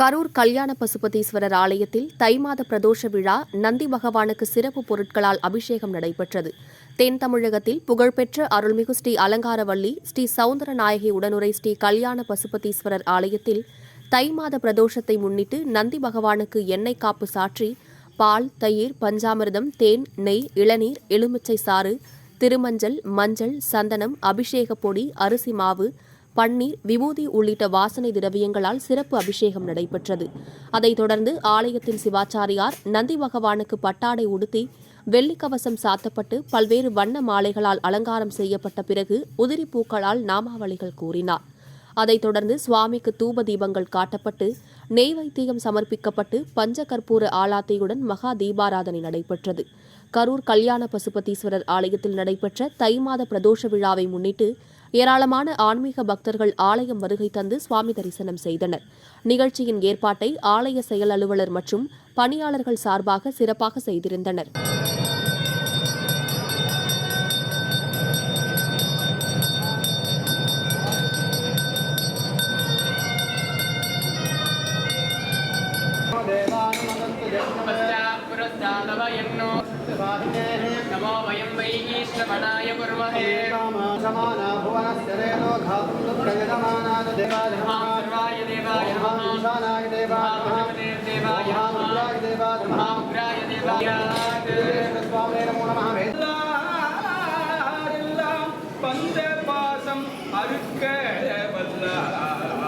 கரூர் கல்யாண பசுபதீஸ்வரர் ஆலயத்தில் தை மாத பிரதோஷ விழா நந்தி பகவானுக்கு சிறப்பு பொருட்களால் அபிஷேகம் நடைபெற்றது. தென் தமிழகத்தில் புகழ்பெற்ற அருள்மிகு ஸ்ரீ அலங்காரவல்லி ஸ்ரீ சவுந்தரநாயகி உடனுரை ஸ்ரீ கல்யாண பசுபதீஸ்வரர் ஆலயத்தில் தை மாத பிரதோஷத்தை முன்னிட்டு நந்தி பகவானுக்கு எண்ணெய் காப்பு சாற்றி பால் தயிர் பஞ்சாமிர்தம் தேன் நெய் இளநீர் எலுமிச்சை சாறு திருமஞ்சள் மஞ்சள் சந்தனம் அபிஷேக பொடி அரிசி மாவு பன்னீர் விபூதி உள்ளிட்ட வாசனை திரவியங்களால் சிறப்பு அபிஷேகம் நடைபெற்றது. அதைத் தொடர்ந்து ஆலயத்தின் சிவாச்சாரியார் நந்தி பகவானுக்கு பட்டாடை உடுத்தி வெள்ளிக்கவசம் சாத்தப்பட்டு பல்வேறு வண்ண மாலைகளால் அலங்காரம் செய்யப்பட்ட பிறகு உதிரி பூக்களால் நாமாவளிகள் கூறினார். அதைத் தொடர்ந்து சுவாமிக்கு தூப தீபங்கள் காட்டப்பட்டு நெய்வைத்தியம் சமர்ப்பிக்கப்பட்டு பஞ்ச கற்பூர ஆலாத்தையுடன் மகா தீபாராதனை நடைபெற்றது. கரூர் கல்யாண பசுபதீஸ்வரர் ஆலயத்தில் நடைபெற்ற தை மாத பிரதோஷ விழாவை முன்னிட்டு ஏராளமான ஆன்மீக பக்தர்கள் ஆலயம் வருகை தந்து சுவாமி தரிசனம் செய்தனர் நிகழ்ச்சியின் ஏற்பாட்டை ஆலய செயல் அலுவலர் மற்றும் பணியாளர்கள் சார்பாக சிறப்பாக செய்திருந்தனர் पश्चात्पुरस्तादवयन्नो नमो वयं वै ईश्वरमणाय कुर्महे यजमाना भुवनस्थिरेणो घातुं दुःखयजमानाय देवाधिमाय देवाय महाशानाय देवाय देवाय महामुद्राय देवाय महामुद्राय देवाय स्वामे नमो नमः பந்தே பாசம் அறுக்க வல்லார்